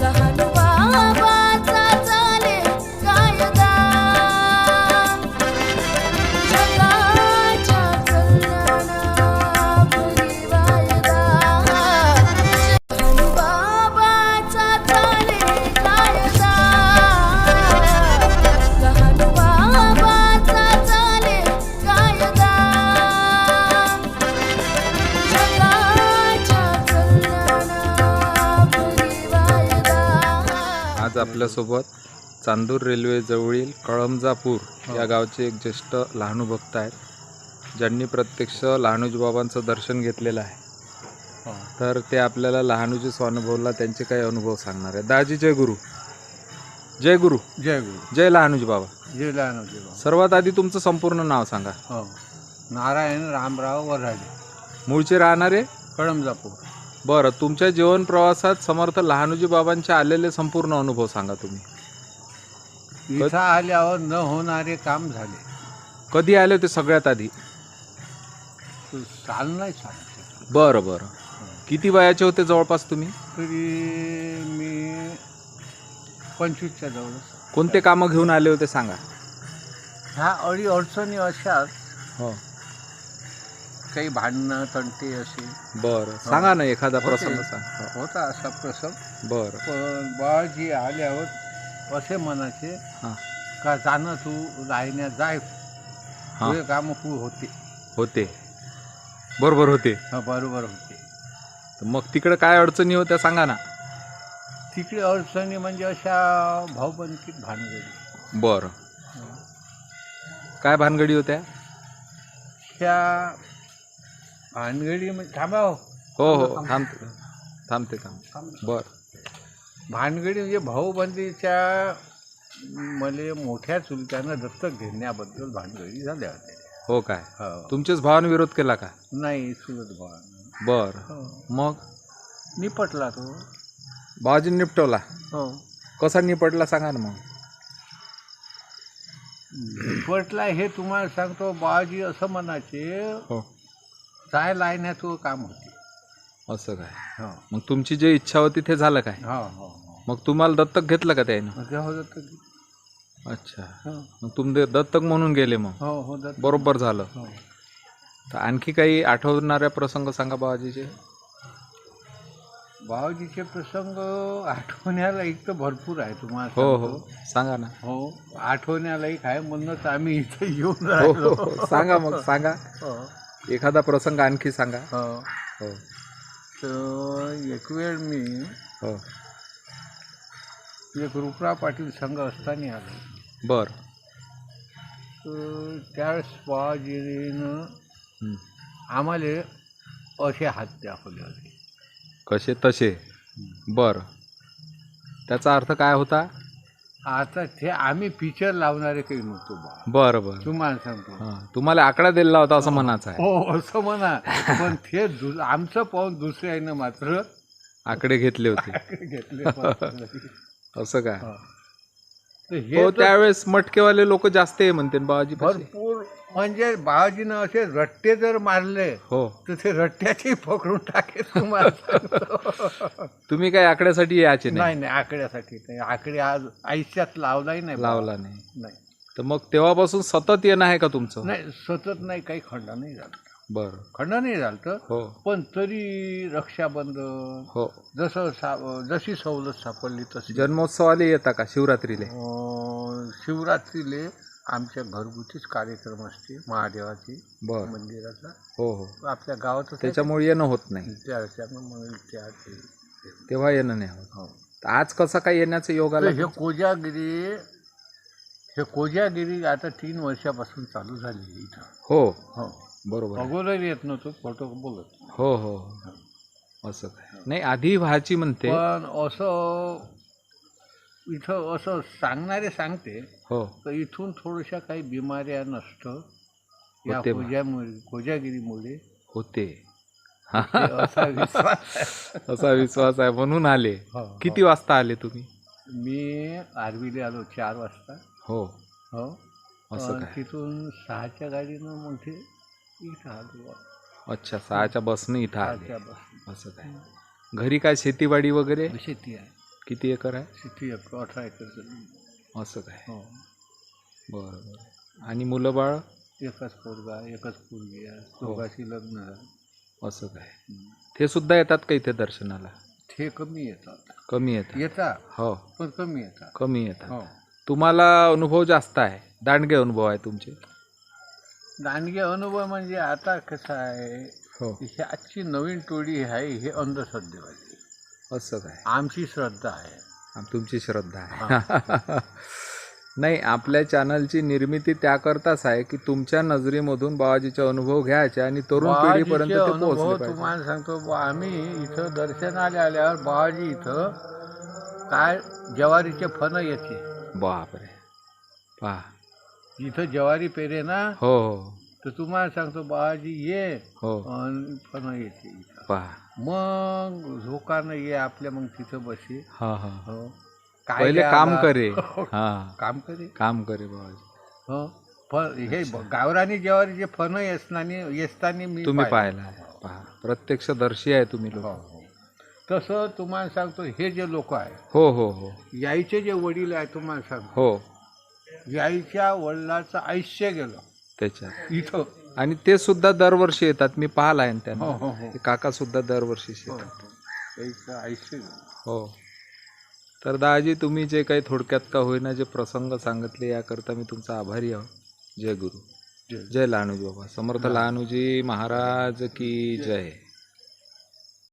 लहान बाबाचा आज आपल्यासोबत चांदूर रेल्वे जवळील कळमजापूर या गावचे एक ज्येष्ठ लहानू भक्त आहेत. ज्यांनी प्रत्यक्ष लहानूजी बाबांचं दर्शन घेतलेलं आहे. तर ते आपल्याला लहानूजी स्वानुभवला त्यांचे काही अनुभव सांगणार आहे दाजी जय गुरु. जय गुरु. जय गुरु. जय लहानूजी बाबा. जय लहानोजी बाबा. सर्वात आधी तुमचं संपूर्ण नाव सांगा. हो. नारायण रामराव वराडे. मूळचे राहणारे? कळमजापूर बरं तुमच्या जीवन प्रवासात समर्थ लहानूजी बाबांचे आलेले संपूर्ण अनुभव सांगा तुम्ही. इथं आल्यावर न होणारे काम झाले. कधी आले होते सगळ्यात आधी? तो चाल नाही बरं बरं. किती वयाचे होते जवळपास तुम्ही? तरी मी पंचवीसच्या जवळच. कोणते कामं घेऊन आले होते सांगा. ह्या अडी अडचणी अशाच हो. काही भांडणं तंटे असे. बरं. सांगा ना एखादा. प्रसंग सांग. होता असा प्रसंग. हो, बरं. पण बाळजी आल्यावर असे म्हणायचे हां. का जाणं तू राहण्यात जाय. हां. तुझे काम खूप होते. होते. बरोबर होते. हा, बरोबर होते. तर मग तिकडे काय अडचणी होत्या सांगा ना. तिकडे अडचणी म्हणजे अशा भाऊबंदकीत भानगडी. बरं. काय भानगडी होत्या? ह्या भानगडी म्हणजे थांबा हो. हो हो थांबते. थांबते थांबते. बरं. भानगडी म्हणजे भाऊबंदीच्या मले मोठ्या चुलत्यानं दत्तक घेण्याबद्दल भानगडी झाल्या होत्या. हो काय? हो. तुमच्याच भावाने विरोध केला का? नाही चुलत भावानं. बरं. हो. मग? निपटला तो. भावाजी निपटवला. हो. कसा निपटला सांगा ना मग. निपटला हे तुम्हाला सांगतो बाबाजी असं म्हणायचे हो. जाय लायण्याचं काम होते. असं काय? हो. मग तुमची जी इच्छा होती ते झालं काय? हो हो हो. मग तुम्हाला दत्तक घेतलं का त्यानं? मग ते हो अच्छा. हो. मग तुमचे दत्तक म्हणून गेले मग? हो हो बरोबर झालं. हो. तर आणखी काही आठवणाऱ्या प्रसंग सांगा बाबाजीचे बाबाजीचे प्रसंग आठवण्याला एक तर भरपूर आहे तुम्हाला हो सांगतो. हो सांगा ना. हो आठवण्याला एक आहे म्हणूनच आम्ही इथे येऊन हो राहिलो हो. हो. सांगा मग सांगा. हो. एखादा प्रसंग आणखी सांगा. हो. हो. तर एक वेळ मी हो. एक रुपरा पाटील संघ असताना आलो. बर. तर त्यावेळेस हं. आम्हाला असे हात दाखवले होते. कसे तसे? बर. त्याचा अर्थ काय होता? आता ते आम्ही पिक्चर लावणारे काही नव्हतो बा. बरं बरं. तुम्हाला सांगतो. हां तुम्हाला आकडा दिला होता असं म्हणायचं आहे. हो असं म्हणा. पण ते दु- आमचं पाहून दुसऱ्यानं मात्र. आकडे घेतले होते. घेतले. असं काय हो. हे हो तर त्यावेळेस मटकेवाले लोक जास्त आहे म्हणते बाबाजी भरपूर म्हणजे बाबाजीनं असे रट्टे जर मारले हो. तर ते रट्ट्याचे पकडून टाके तुम्हाला सांगतो. तुम्ही काय आकड्यासाठी याचे नाही? नाही नाही आकड्यासाठी नाही. आकडे आज आयुष्यात लावलाही नाही. लावला नाही. नाही. तर मग तेव्हापासून सतत येणं आहे का तुमचं? नाही सतत नाही काही खंड नाही झालं. बरं. खंड नाही झालं हो. पण तरी रक्षाबंधन हो. जसं सा जशी सवलत सापडली तशी. जन्मोत्सवाला येता का शिवरात्रीले? अं, शिवरात्रीले आमच्या घरगुतीच कार्यक्रम असते महादेवाचे बर. मंदिराचा. हो हो. आपल्या गावातच त्याच्यामुळे येणं होत नाही. त्याच्यानं म्हणून त्या ते- तेव्हा येणं नाही होत. हो. तर आज कसं काय येण्याचं योग तर आला हे कोजागिरी हे कोजागिरी आता तीन वर्षापासून चालू झाली इथं. हो. हो. बरोबर आहे. अगोदर येत नव्हतो फोटो बोलत. हो हो असं काय? नाही आधी व्हायची म्हणते. पण असं इथं असं सांगणारे सांगते हो. तर इथून थोड्याशा काही बिमाऱ्या नसतं. या होते बा. कोजामुळे कोजागिरीमुळे होते. ते असा विश्वास आहे. असा विश्वास आहे म्हणून आले. हो, किती वाजता आले तुम्ही? हो. मी आर्वीले आलो चार वाजता. हो. हो. असं काय? तिथून सहाच्या गाडीनं मग ते इथं आलो अच्छा सहाच्या बसने इथं आले. बस असं काय? घरी काय शेतीवाडी वगैरे? शेती आहे. किती एकर आहे? किती एकर अठरा एकर जमीन असं काय? हो. बरं बरं. आणि मुलं बाळ? एकच पोरगा एकच पोरगी आहे. दोघांची लग्न झालं असं काय? हम्म. ते सुद्धा येतात का इथे दर्शनाला? ते कमी येतात. कमी येतात. येतात. हो. पण कमी येतात. कमी येतात. हो. तुम्हाला अनुभव जास्त आहे. दांडगे अनुभव आहे तुमचे. दांडगे अनुभव म्हणजे आता कसं आहे हो. ही आजची नवीन टोळी आहे हे अंधश्रद्धेवाली असं काय? आमची श्रद्धा आहे. आम- तुमची श्रद्धा आहे. नाही आपल्या चॅनलची निर्मिती त्याकरताच आहे की तुमच्या नजरेमधून बाबाजीचे अनुभव घ्यायचे आणि तरुण पिढीपर्यंत बाबाजीचे ते अनुभव पोहोचले पाहिजे. तुम्हाला सांगतो बा- आम्ही इथं दर्शनाला आल्यावर बाबाजी इथं काय ज्वारीचे फणं येते बापरे. पहा. इथं ज्वारी पेरे ना? हो हो. तर तुम्हाला सांगतो बाबाजी ये. हो. अन फणं येते इथं. पहा. मग झोकानं ये आपल्या मग तिथं बसे. हा हा. हो. काय पहिले द्या काम? करे. हा. काम करे. काम करे बाबाजी. हो. फ- हे ब- गावरानी ज्वारीचे फणं येसतानी येसतानी मी तुम्ही पाहिलं. पाहिला पहा. प्रत्यक्ष दर्शी आहे तुम्ही हो, लोक. हो. तसं तुम्हाला सांगतो हे जे लोक आहे हो हो हो. याईचे जे वडील आहे तुम्हाला सांगतो. हो. याईच्या वडिलाचं आयुष्य गेलं. त्याच्यात. इथं. आणि ते सुद्धा दरवर्षी येतात. मी पाहिला आहे हो त्यांना. हो हो ते काका सुद्धा दरवर्षी हो, येतात. हो. याईचं आयुष्य गेलं. हो. तर दादाजी तुम्ही जे काही थोडक्यात का होईना जे प्रसंग सांगितले याकरता मी तुमचा आभारी आहो. जय गुरु. जय. जय लहानूजी बाबा समर्थ लहानूजी महाराज की जय.